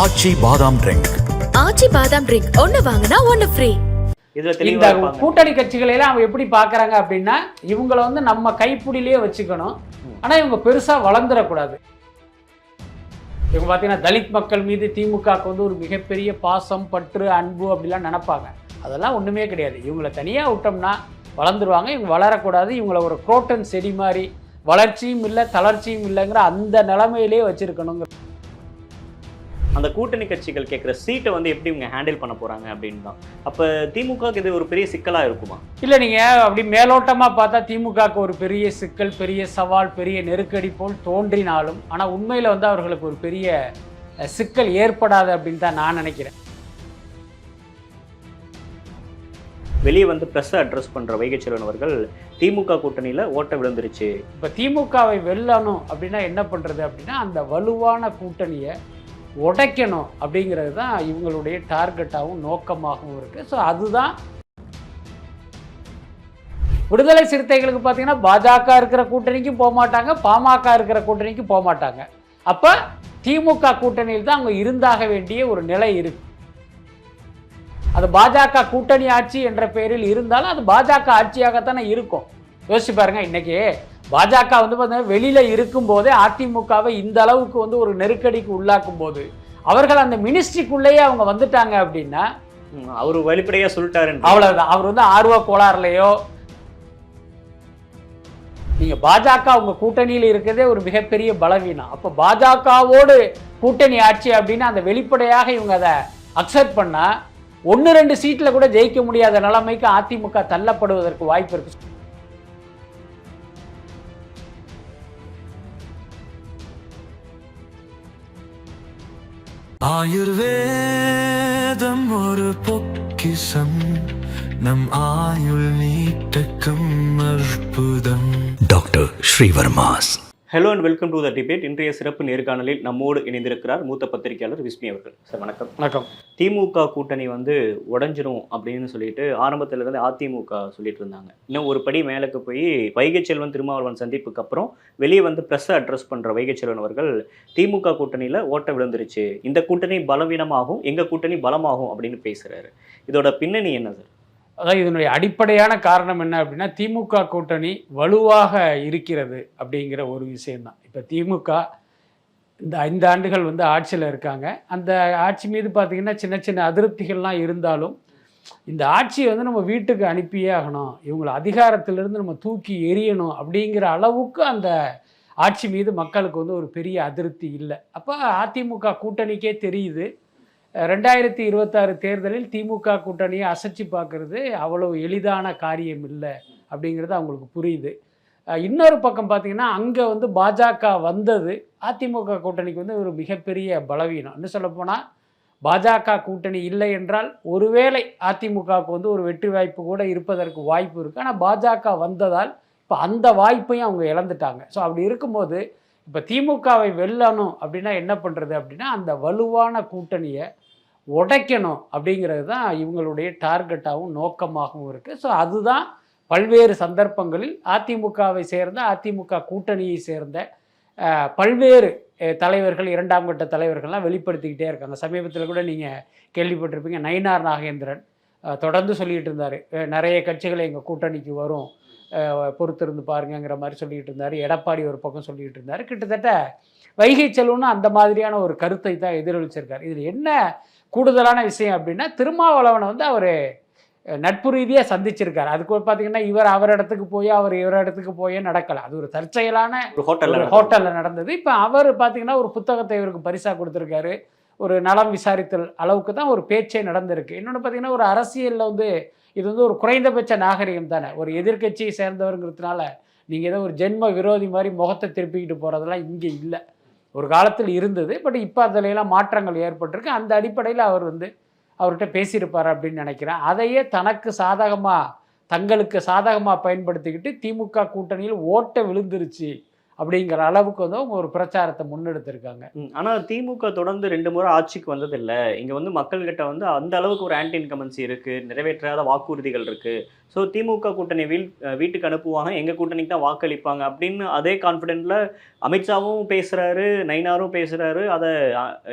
ஆச்சி பாதாம் ட்ரிங்க் ஆச்சி பாதாம் ட்ரிங்க் ஒன்னு வாங்கினா ஒன்னு ஃப்ரீ இந்த கூட்டணி கட்சிகளை எல்லாம் அவங்க எப்படி பார்க்கறாங்க அப்படின்னா இவங்கள வந்து நம்ம கைப்பிடியிலேயே வச்சுக்கணும். ஆனா இவங்க பெருசா வளர்ந்துடக்கூடாது. இவங்க பார்த்தீங்கன்னா தலித் மக்கள் மீது திமுகவுக்கு வந்து ஒரு மிகப்பெரிய பாசம் பற்று அன்பு அப்படிலாம் நினைப்பாங்க. அதெல்லாம் ஒண்ணுமே கிடையாது. இவங்கள தனியா விட்டோம்னா வளர்ந்துருவாங்க. இவங்க வளரக்கூடாது. இவங்கள ஒரு குரோட்டன் செடி மாதிரி வளர்ச்சியும் இல்லை தளர்ச்சியும் இல்லைங்கிற அந்த நிலைமையிலே வச்சிருக்கணுங்க அந்த கூட்டணி கட்சிகள் கேட்குற சீட்டை வந்து எப்படி இவங்க ஹேண்டில் பண்ண போறாங்க அப்படின்னு தான். அப்ப திமுகவுக்கு இது ஒரு பெரிய சிக்கலா இருக்குமா? இல்லை நீங்கள் அப்படி மேலோட்டமாக பார்த்தா திமுகவுக்கு ஒரு பெரிய சிக்கல் பெரிய சவால் பெரிய நெருக்கடி போல் தோன்றினாலும் ஆனால் உண்மையில் வந்து அவர்களுக்கு ஒரு பெரிய சிக்கல் ஏற்படாது அப்படின்னு தான் நான் நினைக்கிறேன். வெளியே வந்து ப்ரெஸ்ஸை அட்ரஸ் பண்ற வைகை செல்வன் அவர்கள் திமுக கூட்டணியில ஓட்ட விழுந்துருச்சு. இப்போ திமுகவை வெல்லணும் அப்படின்னா என்ன பண்ணுறது அப்படின்னா அந்த வலுவான கூட்டணியை உடைக்கணும் அப்படிங்கிறது தான் இவங்களுடைய டார்கெட்டாகவும் நோக்கமாகவும் இருக்குது ஸோ அதுதான் விடுதலை சிறுத்தைகளுக்கு பார்த்தீங்கன்னா பாஜக இருக்கிற கூட்டணிக்கும் போக மாட்டாங்க பாமக இருக்கிற கூட்டணிக்கும் போக மாட்டாங்க. அப்போ திமுக கூட்டணியில் தான் அவங்க இருந்தாக வேண்டிய ஒரு நிலை இருக்கு. அது பாஜக கூட்டணி ஆட்சி என்ற பெயரில் இருந்தாலும் அது பாஜக ஆட்சியாகத்தானே இருக்கும். யோசிச்சு பாருங்க இன்னைக்கு பாஜக வந்து பார்த்தீங்கன்னா வெளியில இருக்கும்போதே அதிமுகவை இந்த அளவுக்கு வந்து ஒரு நெருக்கடிக்கு உள்ளாக்கும் போது அவர்கள் அந்த மினிஸ்ட்ரிக்குள்ளேயே அவங்க வந்துட்டாங்க அப்படின்னா அவரு வெளிப்படையா சொல்லிட்டாரு அவ்வளவுதான். அவர் வந்து ஆர்வ கோளாறுலையோ நீங்க பாஜக உங்க கூட்டணியில் இருக்கிறதே ஒரு மிகப்பெரிய பலவீனம். அப்ப பாஜகவோடு கூட்டணி ஆட்சி அப்படின்னு அந்த வெளிப்படையாக இவங்க அதை அக்செப்ட் பண்ணா ஒன்று ரெண்டு சீட்ல கூட ஜெயிக்க முடியாத நிலைமைக்கு அதிமுக தள்ளப்படுவதற்கு வாய்ப்பு இருக்கு. ஆயுர்வேதம் ஒரு பொக்கிசம் நம் ஆயுள் நீட்டக்கம் அற்புதம். Doctor Srivarmas. Hello and welcome to the debate இன்றைய சிறப்பு நேர்காணலில் நம்மோடு இணைந்திருக்கிறார் மூத்த பத்திரிகையாளர் விஸ்மி அவர்கள். சார் வணக்கம். வணக்கம். திமுக கூட்டணி வந்து உடைஞ்சிரும் அப்படின்னு சொல்லிட்டு ஆரம்பத்துல இருந்து அதிமுக சொல்லிட்டு இருந்தாங்க. இன்னும் ஒரு படி மேலுக்கு போய் வைகை செல்வன் திருமாவளவன் சந்திப்புக்கு அப்புறம் வெளியே வந்து ப்ரெஸ்ஸை அட்ரஸ் பண்ற வைகை செல்வன் அவர்கள் திமுக கூட்டணியில ஓட்ட விழுந்துருச்சு. இந்த கூட்டணி பலவீனமாகும் எங்க கூட்டணி பலமாகும் அப்படின்னு பேசுறாரு. இதோட பின்னணி என்ன சார்? அதாவது இதனுடைய அடிப்படையான காரணம் என்ன அப்படின்னா திமுக கூட்டணி வலுவாக இருக்கிறது அப்படிங்கிற ஒரு விஷயம்தான். இப்போ திமுக இந்த ஐந்து ஆண்டுகள் வந்து ஆட்சியில் இருக்காங்க. அந்த ஆட்சி மீது பார்த்திங்கன்னா சின்ன சின்ன அதிருப்திகள்லாம் இருந்தாலும் இந்த ஆட்சியை வந்து நம்ம வீட்டுக்கு அனுப்பியே ஆகணும். இவங்களை அதிகாரத்திலிருந்து நம்ம தூக்கி எறியணும் அப்படிங்கிற அளவுக்கு அந்த ஆட்சி மீது மக்களுக்கு வந்து ஒரு பெரிய அதிருப்தி இல்லை. அப்போ அதிமுக கூட்டணிக்கே தெரியுது. ரெண்டாயிரத்தி இருபத்தாறு தேர்தலில் திமுக கூட்டணியை அசைச்சு பார்க்கறது அவ்வளவு எளிதான காரியம் இல்லை அப்படிங்கிறது அவங்களுக்கு புரியுது. இன்னொரு பக்கம் பார்த்தீங்கன்னா அங்கே வந்து பாஜக வந்தது அதிமுக கூட்டணிக்கு வந்து ஒரு மிகப்பெரிய பலவீனம். இன்னும் சொல்லப்போனால் பாஜக கூட்டணி இல்லை என்றால் ஒருவேளை அதிமுகவுக்கு வந்து ஒரு வெற்றி வாய்ப்பு கூட இருப்பதற்கு வாய்ப்பு இருக்குது ஆனால் பாஜக வந்ததால் இப்போ அந்த வாய்ப்பையும் அவங்க இழந்துட்டாங்க. ஸோ அப்படி இருக்கும்போது இப்போ திமுகவை வெல்லணும் அப்படின்னா என்ன பண்ணுறது அப்படின்னா அந்த வலுவான கூட்டணியை உடைக்கணும் அப்படிங்கிறது தான் இவங்களுடைய டார்கெட்டாகவும் நோக்கமாகவும் இருக்குது ஸோ அதுதான் பல்வேறு சந்தர்ப்பங்களில் அதிமுகவை சேர்ந்த அதிமுக கூட்டணியை சேர்ந்த பல்வேறு தலைவர்கள் இரண்டாம் கட்ட தலைவர்கள்லாம் வெளிப்படுத்திக்கிட்டே இருக்காங்க. சமீபத்தில் கூட நீங்கள் கேள்விப்பட்டிருப்பீங்க நயினார் நாகேந்திரன் தொடர்ந்து சொல்லிகிட்டு இருந்தார். நிறைய கட்சிகள் எங்கள் கூட்டணிக்கு வரும் பொறுத்திருந்து பாருங்கங்கிற மாதிரி சொல்லிகிட்டு இருந்தார். எடப்பாடி ஒரு பக்கம் சொல்லிகிட்டு இருந்தார். கிட்டத்தட்ட வைகை செல்வனும் அந்த மாதிரியான ஒரு கருத்தை தான் எதிரொலிச்சிருக்கார். இதில் என்ன கூடுதலான விஷயம் அப்படின்னா திருமாவளவனை வந்து அவர் நட்பு ரீதியாக சந்திச்சிருக்காரு. அதுக்கு பார்த்தீங்கன்னா இவர் அவர் இடத்துக்கு போய் அவர் இவர் இடத்துக்கு போய் நடக்கலை. அது ஒரு தற்செயலான ஒரு ஹோட்டல்ல ஹோட்டலில் நடந்தது. இப்போ அவர் பார்த்தீங்கன்னா ஒரு புத்தகத்தை இவருக்கு பரிசாக கொடுத்துருக்காரு. ஒரு நலம் விசாரித்தல் அளவுக்கு தான் ஒரு பேச்சே நடந்திருக்கு. இன்னொன்று பார்த்தீங்கன்னா ஒரு அரசியலில் வந்து இது வந்து ஒரு குறைந்தபட்ச நாகரிகம் தானே. ஒரு எதிர்க்கட்சியை சேர்ந்தவருங்கிறதுனால நீங்கள் ஏதோ ஒரு ஜென்ம விரோதி மாதிரி முகத்தை திருப்பிக்கிட்டு போகிறதெல்லாம் இங்கே இல்லை. ஒரு காலத்தில் இருந்தது பட் இப்போ அதிலெல்லாம் மாற்றங்கள் ஏற்பட்டிருக்கு. அந்த அடிப்படையில் அவர் வந்து அவர்கிட்ட பேசியிருப்பார் அப்படின்னு நினைக்கிறேன். அதையே தனக்கு சாதகமாக தங்களுக்கு சாதகமாக பயன்படுத்திக்கிட்டு திமுக கூட்டணியில் ஓட்டை விழுந்துருச்சு. அப்படிங்கிற அளவுக்கு வந்து அவங்க ஒரு பிரச்சாரத்தை முன்னெடுத்திருக்காங்க. ம், ஆனா திமுக தொடர்ந்து ரெண்டு முறை ஆட்சிக்கு வந்ததில்ல. இங்க வந்து மக்கள்கிட்ட வந்து அந்த அளவுக்கு ஒரு ஆன்டி இன்கமன்சி இருக்கு நிறைவேற்றாத வாக்குறுதிகள் இருக்கு. ஸோ திமுக கூட்டணி வீல் வீட்டுக்கு அனுப்புவாங்க எங்க கூட்டணிக்கு தான் வாக்களிப்பாங்க அப்படின்னு அதே கான்ஃபிடென்ட்ல அமித்ஷாவும் பேசுறாரு நைனாரும் பேசுறாரு அதை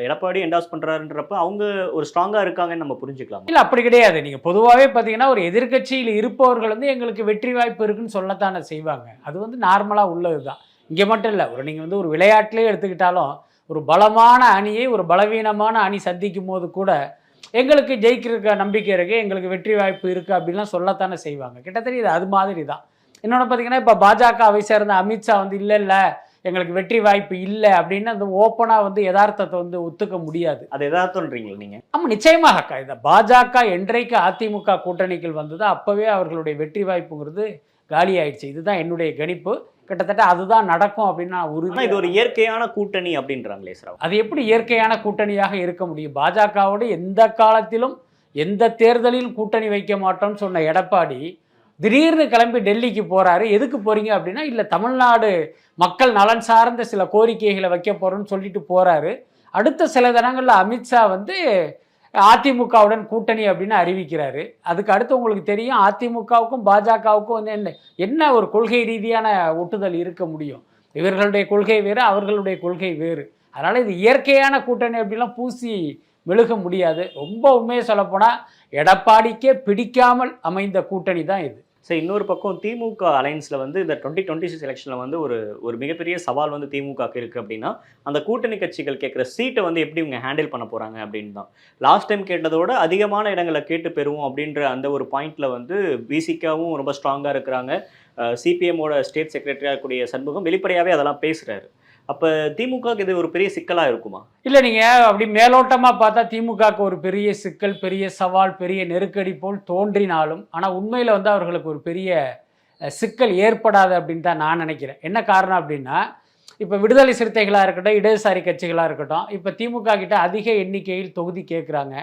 எடப்பாடி என்டாஸ் பண்றாருன்றப்ப அவங்க ஒரு ஸ்ட்ராங்கா இருக்காங்கன்னு நம்ம புரிஞ்சுக்கலாம்? இல்லை அப்படி கிடையாது. நீங்கள் பொதுவாகவே பார்த்தீங்கன்னா ஒரு எதிர்க்கட்சியில் இருப்பவர்கள் வந்து எங்களுக்கு வெற்றி வாய்ப்பு இருக்குன்னு சொல்லத்தானே செய்வாங்க. அது வந்து நார்மலாக உள்ளது தான் இங்கே மட்டும் இல்லை ஒரு நீங்கள் வந்து ஒரு விளையாட்டிலே எடுத்துக்கிட்டாலும் ஒரு பலமான அணியை ஒரு பலவீனமான அணி சந்திக்கும் போது கூட எங்களுக்கு ஜெயிக்கிறதுக்கு நம்பிக்கை இருக்குது எங்களுக்கு வெற்றி வாய்ப்பு இருக்குது அப்படின்லாம் சொல்லத்தானே செய்வாங்க. கிட்டத்தட்ட இது அது மாதிரி தான் இன்னொன்று பார்த்தீங்கன்னா இப்போ பாஜகவை சேர்ந்த அமித்ஷா வந்து இல்லை இல்லை எங்களுக்கு வெற்றி வாய்ப்பு இல்லை அப்படின்னு அந்த ஓப்பனாக வந்து யதார்த்தத்தை வந்து ஒத்துக்க முடியாது. அது எதார்த்தம்ன்றீங்களா நீங்க? ஆமாம் நிச்சயமாக அக்கா. இந்த பாஜக என்றைக்கு அதிமுக கூட்டணிக்குள் வந்ததோ அப்போவே அவர்களுடைய வெற்றி வாய்ப்புங்கிறது காலி ஆயிடுச்சு இதுதான் என்னுடைய கணிப்பு. கிட்டத்தட்ட அதுதான் நடக்கும் அப்படின்னு நான் உறுதி இது ஒரு இயற்கையான கூட்டணி அப்படின்றாங்களே சார் அது எப்படி இயற்கையான கூட்டணியாக இருக்க முடியும்? பாஜகவோடு எந்த காலத்திலும் எந்த தேர்தலிலும் கூட்டணி வைக்க மாட்டோம்னு சொன்ன எடப்பாடி திடீர்னு கிளம்பி டெல்லிக்கு போறாரு. எதுக்கு போறீங்க அப்படின்னா இல்லை தமிழ்நாடு மக்கள் நலன் சார்ந்த சில கோரிக்கைகளை வைக்க போறோம்னு சொல்லிட்டு போறாரு. அடுத்த சில தினங்களில் அமித்ஷா வந்து அதிமுகவுடன் கூட்டணி அப்படின்னு அறிவிக்கிறாரு. அதுக்கு அடுத்து உங்களுக்கு தெரியும் அதிமுகவுக்கும் பாஜகவுக்கும் வந்து என்ன என்ன ஒரு கொள்கை ரீதியான ஒட்டுதல் இருக்க முடியும்? இவர்களுடைய கொள்கை வேறு அவர்களுடைய கொள்கை வேறு. அதனால் இது இயற்கையான கூட்டணி அப்படிலாம் பூசி மெழுக முடியாது. ரொம்ப உண்மையை சொல்லப்போனால் எடப்பாடிக்கே பிடிக்காமல் அமைந்த கூட்டணி தான் இது. சரி இன்னொரு பக்கம் திமுக அலைன்ஸில் வந்து இந்த டுவெண்ட்டி டுவெண்ட்டி சிக்ஸ் எலெக்ஷனில் வந்து ஒரு ஒரு மிகப்பெரிய சவால் வந்து திமுகக்கு இருக்குது அப்படின்னா அந்த கூட்டணி கட்சிகள் கேட்குற சீட்டை வந்து எப்படி இவங்க ஹேண்டில் பண்ண போகிறாங்க அப்படின்னு தான். லாஸ்ட் டைம் கேட்டதோட அதிகமான இடங்களை கேட்டு பெறுவோம் அப்படின்ற அந்த ஒரு பாயிண்ட்டில் வந்து பிசிக்காவும் ரொம்ப ஸ்ட்ராங்காக இருக்கிறாங்க. சிபிஎம்மோட ஸ்டேட் செக்ரட்டரியாக இருக்கக்கூடிய சண்முகம் வெளிப்படையாகவே அதெல்லாம் பேசுகிறாரு அப்போ திமுகக்கு இது ஒரு பெரிய சிக்கலாக இருக்குமா? இல்லை நீங்கள் அப்படி மேலோட்டமாக பார்த்தா திமுகவுக்கு ஒரு பெரிய சிக்கல் பெரிய சவால் பெரிய நெருக்கடி போல் தோன்றினாலும் ஆனால் உண்மையில் வந்து அவர்களுக்கு ஒரு பெரிய சிக்கல் ஏற்படாது அப்படின்னு தான் நான் நினைக்கிறேன். என்ன காரணம் அப்படின்னா இப்போ விடுதலை சிறுத்தைகளாக இருக்கட்டும் இடதுசாரி கட்சிகளாக இருக்கட்டும் இப்போ திமுக கிட்ட அதிக எண்ணிக்கையில் தொகுதி கேட்குறாங்க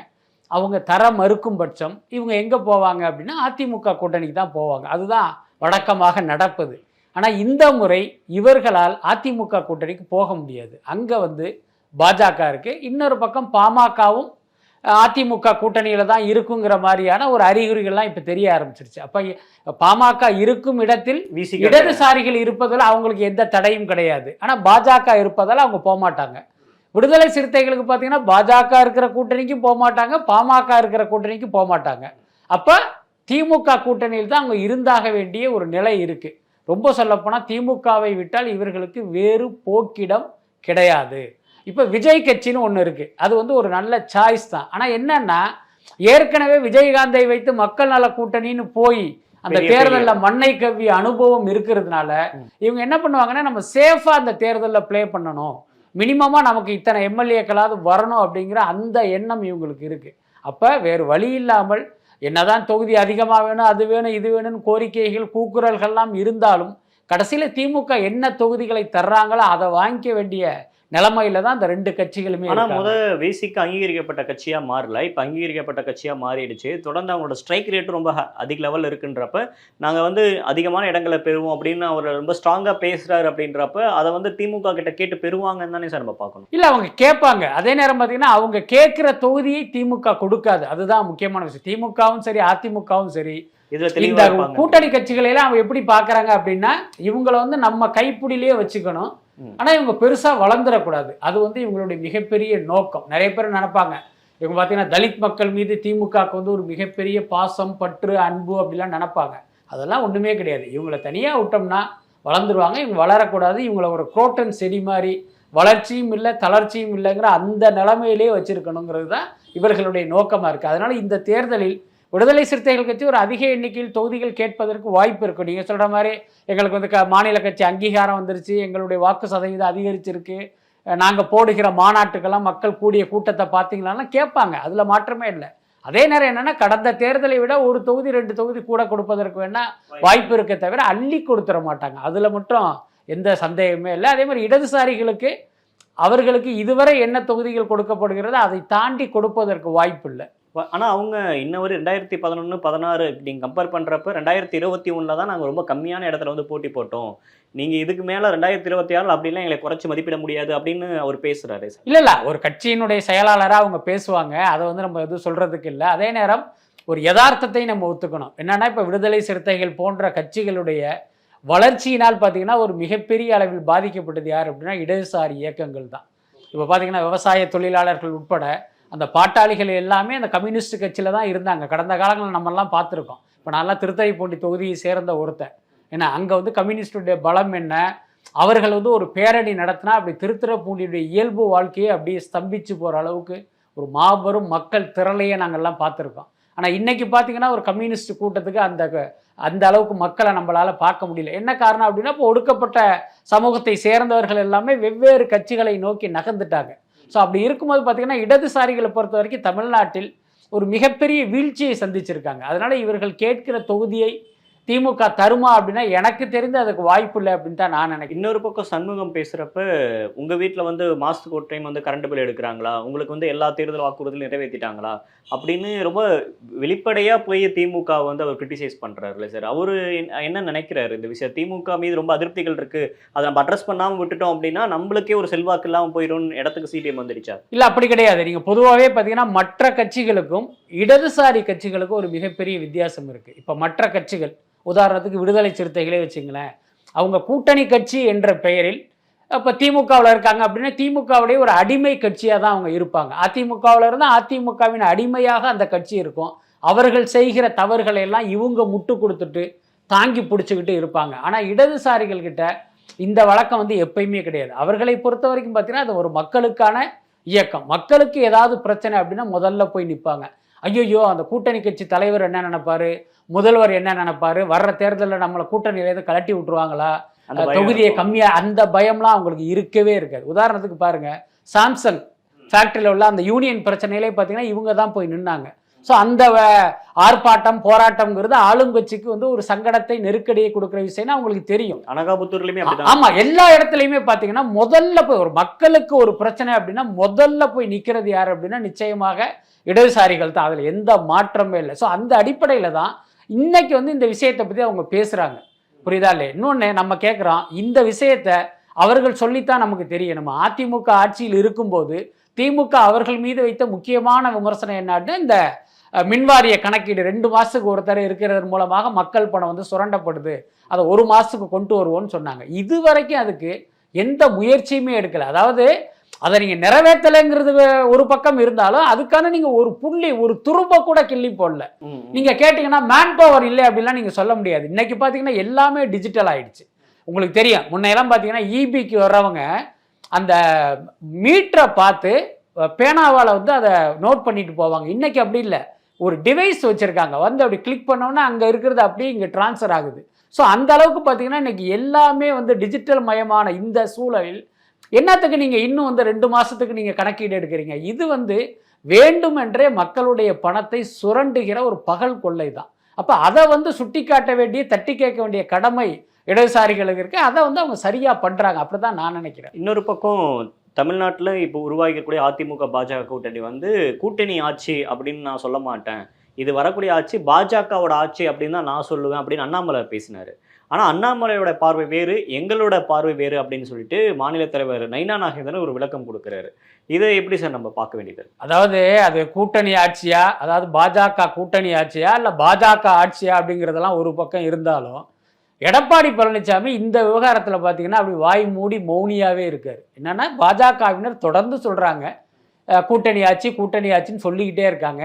அவங்க தர மறுக்கும் பட்சம் இவங்க எங்கே போவாங்க அப்படின்னா அதிமுக கூட்டணிக்கு தான் போவாங்க. அதுதான் வழக்கமாக நடப்பது. ஆனால் இந்த முறை இவர்களால் அதிமுக கூட்டணிக்கு போக முடியாது. அங்கே வந்து பாஜக இருக்கு. இன்னொரு பக்கம் பாமகவும் அதிமுக கூட்டணியில தான் இருக்குங்கிற மாதிரியான ஒரு அறிகுறிகள்லாம் இப்போ தெரிய ஆரம்பிச்சிருச்சு. அப்போ பாமக இருக்கும் இடத்தில் இடதுசாரிகள் இருப்பதால் அவங்களுக்கு எந்த தடையும் கிடையாது. ஆனால் பாஜக இருப்பதால் அவங்க போக மாட்டாங்க விடுதலை சிறுத்தைகளுக்கு பார்த்தீங்கன்னா பாஜக இருக்கிற கூட்டணிக்கும் போக மாட்டாங்க பாமக இருக்கிற கூட்டணிக்கும் போக மாட்டாங்க அப்போ திமுக கூட்டணியில் தான் அவங்க இருந்தாக வேண்டிய ஒரு நிலை இருக்கு. ரொம்ப சொல்லப்போனால் திமுகவை விட்டால் இவர்களுக்கு வேறு போக்கிடம் கிடையாது. இப்போ விஜய் கட்சின்னு ஒன்று இருக்கு. அது வந்து ஒரு நல்ல சாய்ஸ் தான். ஆனால் என்னன்னா ஏற்கனவே விஜயகாந்தை வைத்து மக்கள் நல கூட்டணின்னு போய் அந்த தேர்தலில் மண்ணை கவ்விய அனுபவம் இருக்கிறதுனால இவங்க என்ன பண்ணுவாங்கன்னா நம்ம சேஃபா அந்த தேர்தலில் ப்ளே பண்ணணும். மினிமமாக நமக்கு இத்தனை எம்எல்ஏக்களாவது வரணும் அப்படிங்கிற அந்த எண்ணம் இவங்களுக்கு இருக்கு. அப்போ வேறு வழி இல்லாமல் என்னதான் தொகுதி அதிகமாக வேணும் அது வேணும் இது வேணும்னு கோரிக்கைகள் கூக்குரல்கள்லாம் இருந்தாலும் கடைசியில் திமுக என்ன தொகுதிகளை தர்றாங்களோ அதை வாங்கிக்க வேண்டிய நிலைமையில தான் இந்த ரெண்டு கட்சிகளுமே ஆனா இருக்காங்க. முத பேசிக்கா அங்கீகரிக்கப்பட்ட கட்சியா மாறல. இப்ப அங்கீகரிக்கப்பட்ட கட்சியா மாறிடுச்சு. தொடர்ந்து அவங்களோட ஸ்ட்ரைக் ரேட்டும் ரொம்ப அதிக லெவல்ல இருக்குன்றப்ப நாங்க வந்து அதிகமான இடங்களை பெறுவோம் அப்படின்னு அவர் ரொம்ப ஸ்ட்ராங்கா பேசுறாரு அப்படின்றப்ப அதை வந்து திமுக கிட்ட கேட்டு பெறுவாங்கன்னு தானே சார் நம்ம பார்க்கணும். இல்ல அவங்க கேட்பாங்க. அதே நேரம் பார்த்தீங்கன்னா அவங்க கேட்கிற தொகுதியை திமுக கொடுக்காது. அதுதான் முக்கியமான விஷயம். திமுகவும் சரி அதிமுகவும் சரி இந்த கூட்டணி கட்சிகளை எல்லாம் அவங்க எப்படி பார்க்கறாங்க அப்படின்னா இவங்கள வந்து நம்ம கைப்பிடியிலேயே வச்சுக்கணும். ஆனால் இவங்க பெருசாக வளர்ந்துடக்கூடாது அது வந்து இவங்களுடைய மிகப்பெரிய நோக்கம். நிறைய பேர் நினைப்பாங்க இவங்க பார்த்தீங்கன்னா தலித் மக்கள் மீது திமுகவுக்கு வந்து ஒரு மிகப்பெரிய பாசம் பற்று அன்பு அப்படிலாம் நினைப்பாங்க. அதெல்லாம் ஒன்றுமே கிடையாது. இவங்கள தனியாக விட்டோம்னா வளர்ந்துருவாங்க இவங்க வளரக்கூடாது. இவங்கள ஒரு குரோட்டன் செடி மாதிரி வளர்ச்சியும் இல்லை தளர்ச்சியும் இல்லைங்கிற அந்த நிலைமையிலே வச்சிருக்கணுங்கிறது தான் இவர்களுடைய நோக்கமாக இருக்குது அதனால் இந்த தேர்தலில் விடுதலை சிறுத்தைகள் கட்சி ஒரு அதிக எண்ணிக்கையில் தொகுதிகள் கேட்பதற்கு வாய்ப்பு இருக்கும் நீங்கள் சொல்கிற மாதிரி எங்களுக்கு வந்து க மாநில கட்சி அங்கீகாரம் வந்துருச்சு எங்களுடைய வாக்கு சதவீதம் அதிகரிச்சிருக்கு. நாங்கள் போடுகிற மாநாட்டுக்கெல்லாம் மக்கள் கூடிய கூட்டத்தை பார்த்தீங்களான்னா கேட்பாங்க அதில் மாற்றமே இல்லை. அதே நேரம் என்னன்னா கடந்த தேர்தலை விட ஒரு தொகுதி ரெண்டு தொகுதி கூட கொடுப்பதற்கு வேணா வாய்ப்பு இருக்க தவிர அள்ளி கொடுத்துட மாட்டாங்க. அதில் மட்டும் எந்த சந்தேகமே இல்லை. அதே மாதிரி இடதுசாரிகளுக்கு அவர்களுக்கு இதுவரை என்ன தொகுதிகள் கொடுக்கப்படுகிறதோ அதை தாண்டி கொடுப்பதற்கு வாய்ப்பு இல்லை. ஆனால் அவங்க இன்ன ஒரு ரெண்டாயிரத்தி பதினொன்று பதினாறு இப்படி கம்பேர் பண்ணுறப்ப ரெண்டாயிரத்தி இருபத்தி ஒன்றில் தான் நாங்கள் ரொம்ப கம்மியான இடத்துல வந்து போட்டி போட்டோம். நீங்கள் இதுக்கு மேலே ரெண்டாயிரத்தி இருபத்தி ஆறில் அப்படிலாம் எங்களை குறைச்சி மதிப்பிட முடியாது அப்படின்னு அவர் பேசுகிறாரு இல்லை இல்லை. ஒரு கட்சியினுடைய செயலாளராக அவங்க பேசுவாங்க. அதை வந்து நம்ம எதுவும் சொல்கிறதுக்கு இல்லை. அதே நேரம் ஒரு யதார்த்தத்தை நம்ம ஒத்துக்கணும். என்னென்னா இப்போ விடுதலை சிறுத்தைகள் போன்ற கட்சிகளுடைய வளர்ச்சியினால் பார்த்தீங்கன்னா ஒரு மிகப்பெரிய அளவில் பாதிக்கப்பட்டது யார் அப்படின்னா இடதுசாரி இயக்கங்கள் தான். இப்போ பார்த்தீங்கன்னா விவசாய தொழிலாளர்கள் உட்பட அந்த பாட்டாளிகள் எல்லாமே அந்த கம்யூனிஸ்ட் கட்சியில் தான் இருந்தாங்க. கடந்த காலங்களில் நம்மெல்லாம் பார்த்துருக்கோம். இப்போ நான்லாம் திருத்தறிப்பூண்டி தொகுதியை சேர்ந்த ஒருத்தர் ஏன்னா அங்கே வந்து கம்யூனிஸ்டுடைய பலம் என்ன? அவர்கள் வந்து ஒரு பேரணி நடத்தினா அப்படி திருத்துறைப்பூண்டியுடைய இயல்பு வாழ்க்கையை அப்படியே ஸ்தம்பிச்சு போகிற அளவுக்கு ஒரு மாபெரும் மக்கள் திரளையே நாங்கள்லாம் பார்த்துருக்கோம். ஆனால் இன்றைக்கி பார்த்தீங்கன்னா ஒரு கம்யூனிஸ்ட் கூட்டத்துக்கு அந்த அந்த அளவுக்கு மக்களை நம்மளால் பார்க்க முடியல. என்ன காரணம் அப்படின்னா இப்போ ஒடுக்கப்பட்ட சமூகத்தை சேர்ந்தவர்கள் எல்லாமே வெவ்வேறு கட்சிகளை நோக்கி நகர்ந்துட்டாங்க. ஸோ அப்படி இருக்கும்போது பார்த்திங்கன்னா இடதுசாரிகளை பொறுத்த வரைக்கும் தமிழ்நாட்டில் ஒரு மிகப்பெரிய வீழ்ச்சியை சந்திச்சிருக்காங்க. அதனால் இவர்கள் கேட்கிற தொகுதியை திமுக தருமா அப்படின்னா எனக்கு தெரிந்து அதுக்கு வாய்ப்பு இல்லை அப்படின்னு தான் நான் நினைக்கிறேன். இன்னொரு பக்கம் சண்முகம் பேசுறப்ப உங்க வீட்ல வந்து மாசத்துக்கு ஒரு டைம் வந்து கரண்ட் பில் எடுக்கிறாங்களா? உங்களுக்கு வந்து எல்லா தேர்தல் வாக்குறுதியும் நிறைவேற்றிட்டாங்களா அப்படின்னு ரொம்ப வெளிப்படையா போய் திமுக வந்து அவர் கிரிட்டிசைஸ் பண்றாருல்ல சார். அவரு என்ன- நினைக்கிறாரு இந்த விஷயம்? திமுக மீது ரொம்ப அதிருப்திகள் இருக்கு. அதை நம்ம அட்ரஸ் பண்ணாம விட்டுட்டோம் அப்படின்னா நம்மளுக்கே ஒரு செல்வாக்கு இல்லாம போயிடும் இடத்துக்கு சிடிஎம் வந்துடுச்சா? இல்லை அப்படி கிடையாது. நீங்கள் பொதுவாகவே பார்த்தீங்கன்னா மற்ற கட்சிகளுக்கும் இடதுசாரி கட்சிகளுக்கும் ஒரு மிகப்பெரிய வித்தியாசம் இருக்குது இப்போ மற்ற கட்சிகள் உதாரணத்துக்கு விடுதலை சிறுத்தைகளே வச்சுங்களேன். அவங்க கூட்டணி கட்சி என்ற பெயரில் இப்போ திமுகவில் இருக்காங்க அப்படின்னா திமுகவுடைய ஒரு அடிமை கட்சியாக தான் அவங்க இருப்பாங்க. அதிமுகவில் இருந்தால் அதிமுகவின் அடிமையாக அந்த கட்சி இருக்கும். அவர்கள் செய்கிற தவறுகளை எல்லாம் இவங்க முட்டு கொடுத்துட்டு தாங்கி பிடிச்சிக்கிட்டு இருப்பாங்க. ஆனால் இடதுசாரிகள் கிட்ட இந்த வழக்கம் வந்து எப்பயுமே கிடையாது. அவர்களை பொறுத்த வரைக்கும் பார்த்தீங்கன்னா அது ஒரு மக்களுக்கான இயக்கம். மக்களுக்கு ஏதாவது பிரச்சனை அப்படின்னா முதல்ல போய் நிற்பாங்க ஐயோ அந்த கூட்டணி கட்சி தலைவர் என்ன நினைப்பாரு? முதல்வர் என்ன நினைப்பாரு? வர்ற தேர்தலில் நம்மளை கூட்டணியில இருந்து கலட்டி விட்டுருவாங்களா? தொகுதியை. கம்மியா அந்த பயம்லாம் அவங்களுக்கு இருக்கவே இருக்காது. உதாரணத்துக்கு பாருங்க சாம்சங் ஃபேக்டரியில் உள்ள அந்த யூனியன் பிரச்சனையிலே பார்த்தீங்கன்னா இவங்க தான் போய் நின்னாங்க. ஸோ அந்த ஆர்ப்பாட்டம் போராட்டம்ங்கிறது ஆளுங்கட்சிக்கு வந்து ஒரு சங்கடத்தை நெருக்கடியை கொடுக்குற விஷயம்னா அவங்களுக்கு தெரியும். அனகாபுத்தூர்லயுமே அப்படிதான். ஆமா எல்லா இடத்துலையுமே பாத்தீங்கன்னா முதல்ல போய் ஒரு மக்களுக்கு ஒரு பிரச்சனை அப்படின்னா முதல்ல போய் நிக்கிறது யார் அப்படின்னா நிச்சயமாக இடதுசாரிகள் தான். அதுல எந்த மாற்றமே இல்லை. ஸோ அந்த அடிப்படையில தான் இன்னைக்கு வந்து இந்த விஷயத்தை பத்தி அவங்க பேசுறாங்க. புரியுதா இல்லையா? இன்னொன்னு நம்ம கேட்குறோம் இந்த விஷயத்த அவர்கள் சொல்லித்தான் நமக்கு தெரியும் நம்ம அதிமுக ஆட்சியில் இருக்கும்போது திமுக அவர்கள் மீது வைத்த முக்கியமான விமர்சனம் என்னன்னா இந்த மின்வாரிய கணக்கீடு ரெண்டு மாசத்துக்கு ஒருத்தர் இருக்கிறது மூலமாக மக்கள் பணம் வந்து சுரண்டப்படுது. அதை ஒரு மாசத்துக்கு கொண்டு வருவோம்னு சொன்னாங்க. இது வரைக்கும் அதுக்கு எந்த முயற்சியுமே எடுக்கல. அதாவது அதை நீங்க நிறைவேற்றலைங்கிறது ஒரு பக்கம் இருந்தாலும் அதுக்கான நீங்க ஒரு புள்ளி ஒரு துரும்ப கூட கிள்ளி போடல. ம், ம். நீங்க கேட்டீங்கன்னா மேன் பவர் இல்லை அப்படிலாம் நீங்க சொல்ல முடியாது. இன்னைக்கு பாத்தீங்கன்னா எல்லாமே டிஜிட்டல் ஆயிடுச்சு. உங்களுக்கு தெரியும். முன்னையெல்லாம் பாத்தீங்கன்னா இபிக்கு வர்றவங்க அந்த மீட்டரை பார்த்து பேனாவால வந்து அதை நோட் பண்ணிட்டு போவாங்க. இன்னைக்கு அப்படி இல்லை. ஒரு டிவைஸ் வச்சுருக்காங்க. வந்து அப்படி கிளிக் பண்ணோன்னா அங்கே இருக்கிறது அப்படியே இங்கே டிரான்ஸ்ஃபர் ஆகுது. ஸோ அந்த அளவுக்கு பார்த்தீங்கன்னா இன்னைக்கு எல்லாமே வந்து டிஜிட்டல் மயமான இந்த சூழலில் என்னத்துக்கு நீங்கள் இன்னும் வந்து ரெண்டு மாதத்துக்கு நீங்கள் கணக்கீடு எடுக்கிறீங்க? இது வந்து வேண்டுமென்றே மக்களுடைய பணத்தை சுரண்டுகிற ஒரு பகல் கொள்ளை தான் அப்போ அதை வந்து சுட்டி காட்ட வேண்டிய தட்டி கேட்க வேண்டிய கடமை இடதுசாரிகளுக்கு இருக்குது அதை வந்து அவங்க சரியாக பண்ணுறாங்க அப்படி தான் நான் நினைக்கிறேன். இன்னொரு பக்கம் தமிழ்நாட்டில் இப்போ உருவாகிக்கூடிய அதிமுக பாஜக கூட்டணி வந்து கூட்டணி ஆட்சி அப்படின்னு நான் சொல்ல மாட்டேன். இது வரக்கூடிய ஆட்சி பாஜகவோட ஆட்சி அப்படின்னு தான் நான் சொல்லுவேன் அப்படின்னு அண்ணாமலை பேசினார். ஆனால் அண்ணாமலையோட பார்வை வேறு எங்களோட பார்வை வேறு அப்படின்னு சொல்லிட்டு மாநில தலைவர் நைனா நாகேந்திரன் ஒரு விளக்கம் கொடுக்குறாரு. இதை எப்படி சார் நம்ம பார்க்க வேண்டியது? அதாவது அது கூட்டணி ஆட்சியா? அதாவது பாஜக கூட்டணி ஆட்சியா? இல்லை பாஜக ஆட்சியா அப்படிங்கிறதெல்லாம் ஒரு பக்கம் இருந்தாலும் எடப்பாடி பழனிசாமி இந்த விவகாரத்துல பாத்தீங்கன்னா அப்படி வாய் மூடி மௌனியாவே இருக்காரு. என்னன்னா பாஜகவினர் தொடர்ந்து சொல்றாங்க. அஹ், கூட்டணி ஆட்சி கூட்டணி ஆட்சின்னு சொல்லிக்கிட்டே இருக்காங்க.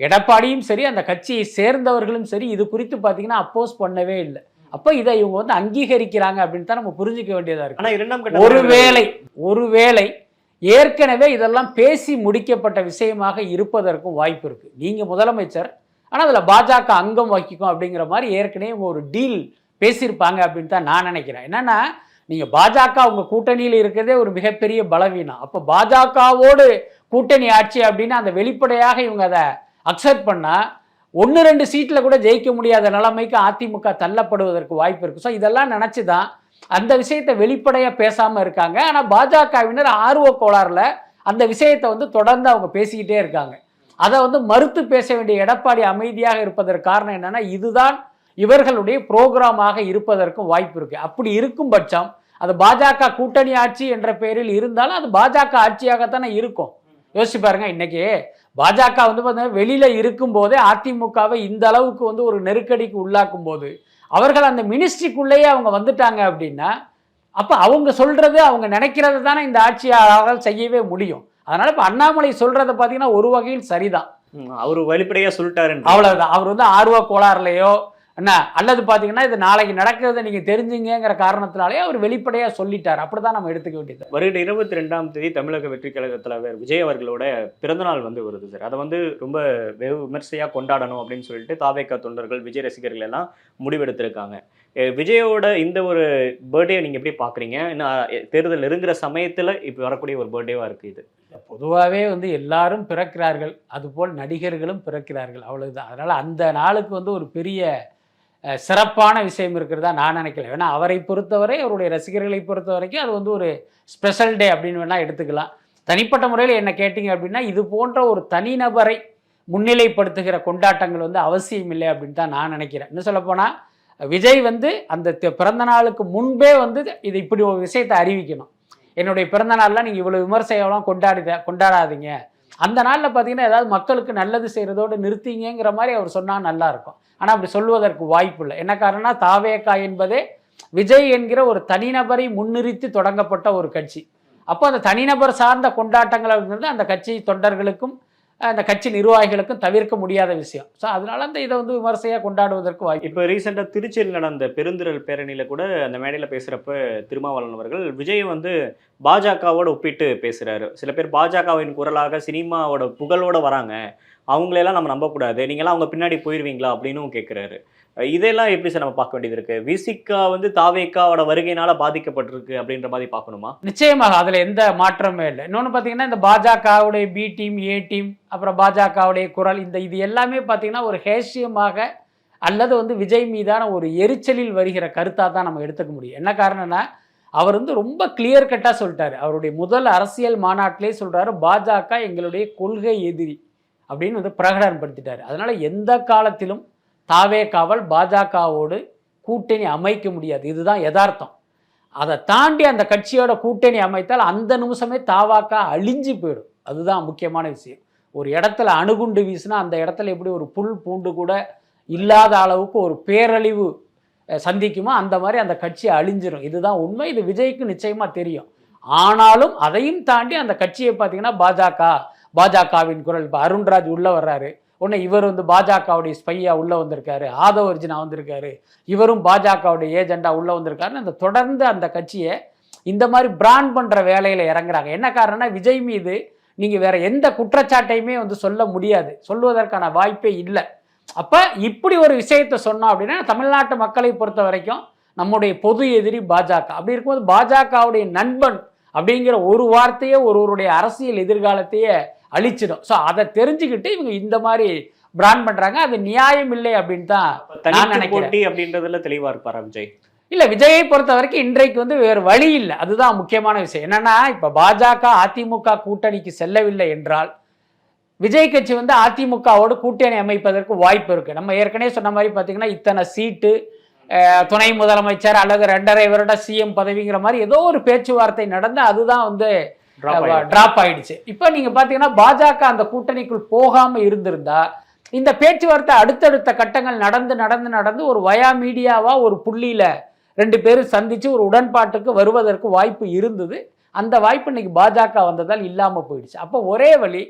எடப்பாடியும் சரி அந்த கட்சியை சேர்ந்தவர்களும் சரி இது குறித்து பாத்தீங்கன்னா அப்போஸ் பண்ணவே இல்லை. அப்போ இதை இவங்க வந்து அங்கீகரிக்கிறாங்க அப்படின்னு தான் நம்ம புரிஞ்சுக்க வேண்டியதா இருக்கு. ஆனா இரண்டாம் ஒருவேளை ஒருவேளை ஏற்கனவே இதெல்லாம் பேசி முடிக்கப்பட்ட விஷயமாக இருப்பதற்கும் வாய்ப்பு இருக்கு. நீங்க முதலமைச்சர் ஆனா அதுல பாஜக அங்கம் வகிக்கும் அப்படிங்கிற மாதிரி ஏற்கனவே ஒரு டீல் பேசியிருப்பாங்க அப்படின்னு தான் நான் நினைக்கிறேன். என்னன்னா நீங்கள் பாஜக உங்கள் கூட்டணியில் இருக்கிறதே ஒரு மிகப்பெரிய பலவீனம். அப்போ பாஜகவோடு கூட்டணி ஆட்சி அப்படின்னு அந்த வெளிப்படையாக இவங்க அதை அக்செப்ட் பண்ணால் ஒன்று ரெண்டு சீட்டில் கூட ஜெயிக்க முடியாத நிலைமைக்கு அதிமுக தள்ளப்படுவதற்கு வாய்ப்பு இருக்கு. ஸோ இதெல்லாம் நினச்சி தான் அந்த விஷயத்தை வெளிப்படையாக பேசாமல் இருக்காங்க. ஆனால் பாஜகவினர் ஆர்வ கோளாறில் அந்த விஷயத்தை வந்து தொடர்ந்து அவங்க பேசிக்கிட்டே இருக்காங்க. அதை வந்து மறுத்து பேச வேண்டிய எடப்பாடி அமைதியாக இருப்பதற்கு காரணம் என்னென்னா இதுதான் இவர்களுடைய புரோகிராமாக இருப்பதற்கும் வாய்ப்பு இருக்கு. அப்படி இருக்கும் பட்சம் அது பாஜக கூட்டணி ஆட்சி என்ற பெயரில் இருந்தாலும் அது பாஜக ஆட்சியாகத்தானே இருக்கும். யோசிச்சு பாருங்க இன்னைக்கு பாஜக வந்து பார்த்தீங்கன்னா வெளியில இருக்கும் போதே அதிமுகவை இந்த அளவுக்கு வந்து ஒரு நெருக்கடிக்கு உள்ளாக்கும் போது அவர்கள் அந்த மினிஸ்ட்ரிக்குள்ளேயே அவங்க வந்துட்டாங்க அப்படின்னா அப்ப அவங்க சொல்றது அவங்க நினைக்கிறது தானே இந்த ஆட்சியாளரால் செய்யவே முடியும். அதனால இப்ப அண்ணாமலை சொல்றதை பார்த்தீங்கன்னா ஒரு வகையில் சரிதான். அவரு வெளிப்படையா சொல்லிட்டாரு அவ்வளவுதான். அவர் வந்து ஆர்வ கோளாறுலையோ என்ன? அல்லது பார்த்தீங்கன்னா இது நாளைக்கு நடக்கிறத நீங்க தெரிஞ்சுங்கிற காரணத்தினாலே அவர் வெளிப்படையா சொல்லிட்டார். அப்படிதான் நம்ம எடுத்துக்க வேண்டியது. வருகிற இருபத்தி ரெண்டாம் தேதி தமிழக வெற்றி கழக தலைவர் விஜய் அவர்களோட பிறந்தநாள் வந்து வருது சார். அதை வந்து ரொம்ப வெகு விமர்சையாக கொண்டாடணும் அப்படின்னு சொல்லிட்டு தாவேக்கா தொண்டர்கள் விஜய் ரசிகர்கள் எல்லாம் முடிவெடுத்திருக்காங்க. விஜயோட இந்த ஒரு பர்த்டே நீங்கள் எப்படி பார்க்குறீங்க இன்னும் தேர்தல் நெருங்குற சமயத்தில் இப்போ வரக்கூடிய ஒரு பர்த்டேவாக இருக்குது இது. பொதுவாகவே வந்து எல்லாரும் பிறக்கிறார்கள். அதுபோல் நடிகர்களும் பிறக்கிறார்கள். அவ்வளவுதான். அதனால அந்த நாளுக்கு வந்து ஒரு பெரிய சிறப்பான விஷயம் இருக்கிறதா நான் நினைக்கல. ஏன்னா அவரை பொறுத்தவரை அவருடைய ரசிகர்களை பொறுத்த வரைக்கும் அது வந்து ஒரு ஸ்பெஷல் டே அப்படின்னு வேணால் எடுத்துக்கலாம். தனிப்பட்ட முறையில் என்ன கேட்டிங்க அப்படின்னா இது போன்ற ஒரு தனிநபரை முன்னிலைப்படுத்துகிற கொண்டாட்டங்கள் வந்து அவசியம் இல்லை அப்படின்னு தான் நான் நினைக்கிறேன். இன்னும் சொல்லப்போனால் விஜய் வந்து அந்த பிறந்த நாளுக்கு முன்பே வந்து இது இப்படி ஒரு விஷயத்தை அறிவிக்கணும். என்னுடைய பிறந்த நாள்லாம் நீங்கள் இவ்வளோ விமர்சையெல்லாம் கொண்டாடுத கொண்டாடாதீங்க. அந்த நாளில் பார்த்தீங்கன்னா ஏதாவது மக்களுக்கு நல்லது செய்கிறதோடு நிறுத்திங்கிற மாதிரி அவர் சொன்னால் நல்லாயிருக்கும் ஆனால் அப்படி சொல்வதற்கு வாய்ப்பு இல்லை. என்ன காரணம்னா தாவேக்கா என்பதே விஜய் என்கிற ஒரு தனிநபரை முன்னிறுத்தி தொடங்கப்பட்ட ஒரு கட்சி. அப்போ அந்த தனிநபர் சார்ந்த கொண்டாட்டங்கள் அப்படிங்கிறது அந்த கட்சி தொண்டர்களுக்கும் அந்த கட்சி நிர்வாகிகளுக்கும் தவிர்க்க முடியாத விஷயம். ஸோ அதனால அந்த இதை வந்து விமர்சையாக கொண்டாடுவதற்கு வாய்ப்பு இப்போ ரீசெண்டாக திருச்சியில் நடந்த பெருந்திரல் பேரணியில் கூட அந்த மேடையில் பேசுகிறப்ப திருமாவளவன் அவர்கள் விஜய் வந்து பாஜகவோட ஒப்பிட்டு பேசுகிறாரு சில பேர் பாஜகவின் குரலாக சினிமாவோட புகழோட வராங்க. அவங்களெல்லாம் நம்ம நம்பக்கூடாது. நீங்களாம் அவங்க பின்னாடி போயிடுவீங்களா அப்படின்னும் கேட்குறாரு இதெல்லாம் எப்படி சார் நம்ம பார்க்க வேண்டியது இருக்கு? விசிகா வந்து தாவேக்காவோட வருகையினால பாதிக்கப்பட்டிருக்கு அப்படின்ற மாதிரி பார்க்கணுமா? நிச்சயமாக அதில் எந்த மாற்றமே இல்லை. இன்னொன்று பார்த்தீங்கன்னா இந்த பாஜகவுடைய பி டீம் ஏ டீம் அப்புறம் பாஜகவுடைய குரல் இந்த இது எல்லாமே பார்த்தீங்கன்னா ஒரு ஹேஷியமாக அல்லது வந்து விஜய் மீதான ஒரு எரிச்சலில் வருகிற கருத்தாக தான் நம்ம எடுத்துக்க முடியும். என்ன காரணம்னா அவர் வந்து ரொம்ப கிளியர் கட்டாக சொல்லிட்டார். அவருடைய முதல் அரசியல் மாநாட்டிலே சொல்கிறாரு பாஜக எங்களுடைய கொள்கை எதிரி. அப்படின்னு வந்து பிரகடனப்படுத்திட்டார். அதனால் எந்த காலத்திலும் தாவே காவல் பாஜகவோடு கூட்டணி அமைக்க முடியாது. இதுதான் யதார்த்தம். அதை தாண்டி அந்த கட்சியோட கூட்டணி அமைத்தால் அந்த நிமிஷமே தாவாக்கா அழிஞ்சு போயிடும். அதுதான் முக்கியமான விஷயம். ஒரு இடத்துல அணுகுண்டு வீசினா அந்த இடத்துல எப்படி ஒரு புல் பூண்டு கூட இல்லாத அளவுக்கு ஒரு பேரழிவு சந்திக்குமோ அந்த மாதிரி அந்த கட்சி அழிஞ்சிடும் இதுதான் உண்மை. இது விஜய்க்கு நிச்சயமாக தெரியும். ஆனாலும் அதையும் தாண்டி அந்த கட்சியை பார்த்தீங்கன்னா பாஜக பாஜகவின் குரல். இப்போ அருண்ராஜ் உள்ளே வர்றாரு. உடனே இவர் வந்து பாஜகவுடைய ஸ்பையா உள்ளே வந்திருக்காரு. ஆதவ அர்ஜுனா வந்திருக்காரு. இவரும் பாஜகவுடைய ஏஜெண்டா உள்ளே வந்திருக்காருன்னு அந்த தொடர்ந்து அந்த கட்சியை இந்த மாதிரி பிராண்ட் பண்ணுற வேலையில் இறங்குறாங்க. என்ன காரணம்னா விஜய் மீது நீங்கள் வேற எந்த குற்றச்சாட்டையுமே வந்து சொல்ல முடியாது. சொல்வதற்கான வாய்ப்பே இல்லை. அப்போ இப்படி ஒரு விஷயத்தை சொன்னோம் அப்படின்னா தமிழ்நாட்டு மக்களை பொறுத்த வரைக்கும் நம்முடைய பொது எதிரி பாஜக. அப்படி இருக்கும்போது பாஜகவுடைய நண்பன் அப்படிங்கிற ஒரு வார்த்தையே ஒருவருடைய அரசியல் எதிர்காலத்தையே அழிச்சிடும். ஸோ அதை தெரிஞ்சுக்கிட்டு இவங்க இந்த மாதிரி பிராண்ட் பண்றாங்க. அது நியாயம் இல்லை அப்படின்னு தான் நான் நினைக்கிறேன். அப்படின்றதுல தெளிவா இருப்பாரா விஜய்? இல்ல விஜயை பொறுத்த வரைக்கும் இன்றைக்கு வந்து வேறு வழி இல்லை. அதுதான் முக்கியமான விஷயம். என்னன்னா இப்ப பாஜக அதிமுக கூட்டணிக்கு செல்லவில்லை என்றால் விஜய் கட்சி வந்து அதிமுகவோடு கூட்டணி அமைப்பதற்கு வாய்ப்பு இருக்கு. நம்ம ஏற்கனவே சொன்ன மாதிரி பார்த்தீங்கன்னா இத்தனை சீட்டு துணை முதலமைச்சர் அல்லது ரெண்டரை வருட சிஎம் பதவிங்கிற மாதிரி ஏதோ ஒரு பேச்சுவார்த்தை நடந்து அதுதான் வந்து. டிராப் ஆயிடுச்சு. இப்போ நீங்க பாத்தீங்கன்னா பாஜக அந்த கூட்டணிக்குள் போகாம இருந்திருந்தா இந்த பேச்சுவார்த்தை அடுத்தடுத்த கட்டங்கள் நடந்து நடந்து நடந்து ஒரு வயா மீடியாவா ஒரு புள்ளியில ரெண்டு பேரும் சந்திச்சு ஒரு உடன்பாட்டுக்கு வருவதற்கு வாய்ப்பு இருந்தது. அந்த வாய்ப்பு இன்னைக்கு பாஜக வந்ததால் இல்லாம போயிடுச்சு. அப்போ ஒரே வழி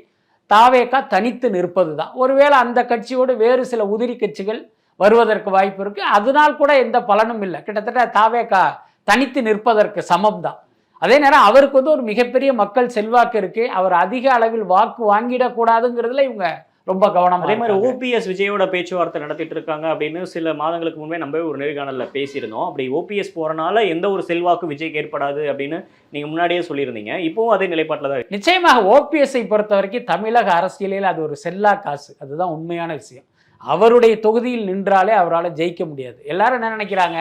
தாவேக்கா தனித்து நிற்பது தான் ஒருவேளை அந்த கட்சியோடு வேறு சில உதிரி கட்சிகள் வருவதற்கு வாய்ப்பு இருக்கு. அதனால் கூட எந்த பலனும் இல்லை. கிட்டத்தட்ட தாவேக்கா தனித்து நிற்பதற்கு சமம் தான் அதே நேரம் அவருக்கு வந்து ஒரு மிகப்பெரிய மக்கள் செல்வாக்கு இருக்கு. அவர் அதிக அளவில் வாக்கு வாங்கிடக்கூடாதுங்கிறதுல இவங்க ரொம்ப கவனம் அதே மாதிரி ஓபிஎஸ் விஜயோட பேச்சுவார்த்தை நடத்திட்டு இருக்காங்க அப்படின்னு சில மாதங்களுக்கு முன்பே நம்ம ஒரு நேர்காணல்ல பேசியிருந்தோம். அப்படி ஓபிஎஸ் போறனால எந்த ஒரு செல்வாக்கு விஜய்க்கு ஏற்படாது அப்படின்னு நீங்க முன்னாடியே சொல்லியிருந்தீங்க. இப்பவும் அதே நிலைப்பாட்டில் தான். நிச்சயமாக ஓபிஎஸ்ஐ பொறுத்த வரைக்கும் தமிழக அரசியலில் அது ஒரு செல்லா காசு. அதுதான் உண்மையான விஷயம். அவருடைய தொகுதியில் நின்றாலே அவரால் ஜெயிக்க முடியாது. எல்லாரும் என்ன நினைக்கிறாங்க?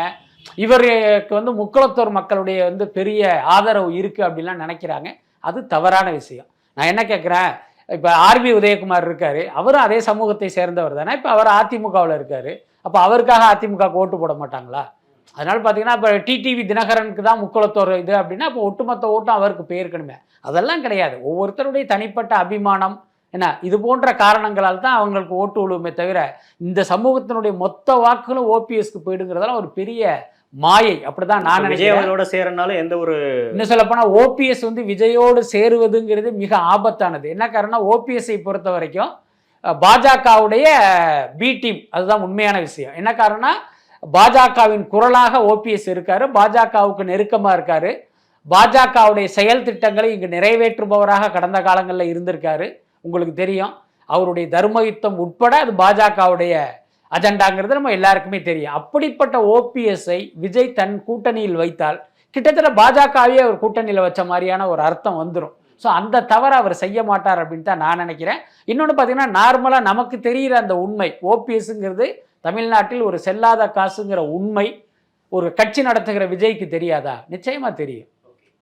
இவருக்கு வந்து முக்குளத்தூர் மக்களுடைய வந்து பெரிய ஆதரவு இருக்கு அப்படின்லாம் நினைக்கிறாங்க. அது தவறான விஷயம். நான் என்ன கேட்குறேன் இப்போ ஆர்பி உதயகுமார் இருக்காரு. அவரும் அதே சமூகத்தை சேர்ந்தவர் தானே. இப்போ அவர் அதிமுகவில் இருக்காரு. அப்போ அவருக்காக அதிமுக ஓட்டு போட மாட்டாங்களா? அதனால பார்த்தீங்கன்னா இப்போ டிடிவி தினகரனுக்கு தான் முக்குளத்தோர் இது அப்படின்னா இப்போ ஒட்டுமொத்த ஓட்டும் அவருக்கு போயிருக்கணுமே. அதெல்லாம் கிடையாது. ஒவ்வொருத்தருடைய தனிப்பட்ட அபிமானம் என்ன இது போன்ற காரணங்களால் தான் அவங்களுக்கு ஓட்டு விழுவுமே தவிர இந்த சமூகத்தினுடைய மொத்த வாக்குகளும் ஓபிஎஸ்க்கு போயிடுங்கிறதெல்லாம் ஒரு பெரிய மாயை அப்படிதான் நான் விஜய் நினைக்கிறேன். அவர்களோட சேரனால எந்த ஒரு இன்னும் சொல்ல போனா ஓபிஎஸ் வந்து விஜயோடு சேருவதுங்கிறது மிக ஆபத்தானது. என்ன காரணம் ஓபிஎஸ்ஐ பொறுத்த வரைக்கும் பாஜகவுடைய பி டீம் அதுதான் உண்மையான விஷயம். என்ன காரணம்னா பாஜகவின் குரலாக ஓபிஎஸ் இருக்காரு. பாஜகவுக்கு நெருக்கமா இருக்காரு. பாஜகவுடைய செயல் திட்டங்களை இங்கு நிறைவேற்றுபவராக கடந்த காலங்களில் இருந்திருக்காரு. உங்களுக்கு தெரியும். அவருடைய தர்ம யுத்தம் உட்பட அது பாஜகவுடைய அஜெண்டாங்கிறது நம்ம எல்லாருக்குமே தெரியும். அப்படிப்பட்ட ஓபிஎஸ்ஐ விஜய் தன் கூட்டணியில் வைத்தால் கிட்டத்தட்ட பாஜகவே அவர் கூட்டணியில் வச்ச மாதிரியான ஒரு அர்த்தம் வந்துடும் ஸோ அந்த தவறை அவர் செய்ய மாட்டார் அப்படின்னு தான் நான் நினைக்கிறேன். இன்னொன்று பார்த்தீங்கன்னா நார்மலாக நமக்கு தெரிகிற அந்த உண்மை ஓபிஎஸ்ங்கிறது தமிழ்நாட்டில் ஒரு செல்லாத காசுங்கிற உண்மை ஒரு கட்சி நடத்துகிற விஜய்க்கு தெரியாதா? நிச்சயமாக தெரியும்.